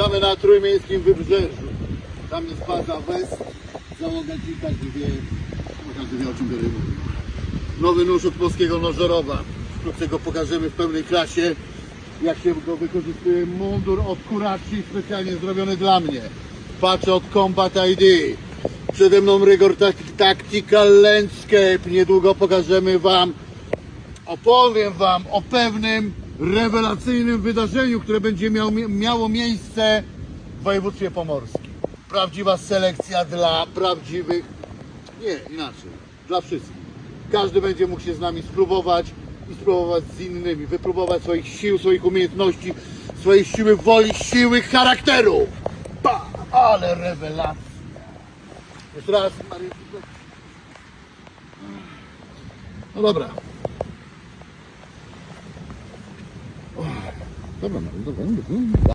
Witamy na Trójmiejskim Wybrzeżu. Tam jest baza West. Załoga ci każdy wie, każdy wie o czym. Nowy nóż od polskiego nożorowa. Wkrótce go pokażemy w pełnej klasie. Jak się go wykorzystuje mundur od Kuraci specjalnie zrobiony dla mnie. Patch od Combat ID. Przede mną Rygor Tak- Tactical Landscape. Niedługo pokażemy Wam opowiem Wam o pewnym rewelacyjnym wydarzeniu, które będzie miał, miało miejsce w województwie pomorskim. Prawdziwa selekcja dla prawdziwych, nie inaczej, dla wszystkich. Każdy będzie mógł się z nami spróbować i spróbować z innymi, wypróbować swoich sił, swoich umiejętności, swojej siły woli, siły charakteru. Pa, ale rewelacja. Jeszcze raz, Mariusz. No dobra. Dobra, Mariusz, dobra, dobra.